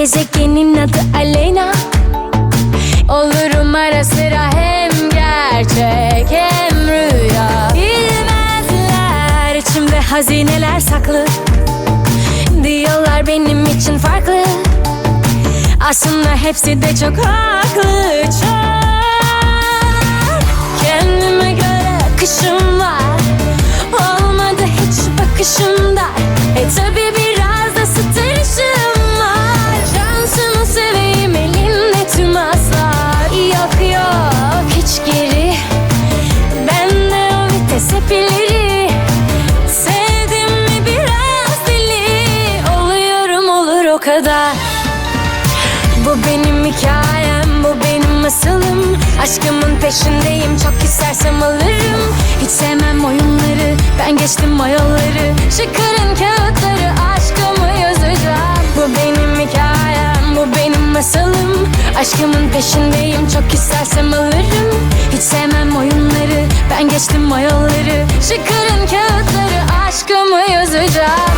gezegenin adı Aleyna. Olurum ara sıra hem gerçek hem rüya. Bilmezler içimde hazineler saklı. Diyorlar benim için farklı. Aslında hepsi de çok haklı çok olur o kadar bu benim hikayem, bu benim masalım Aşkımın peşindeyim, çok istersem alırım. Hiç sevmem oyunları, ben geçtim o yolları Çıkarın kağıtları, aşkımı yazacağım. Bu benim hikayem, bu benim masalım Aşkımın peşindeyim, çok istersem alırım. Hiç sevmem oyunları, ben geçtim o yolları Çıkarın kağıtları, aşkımı yazacağım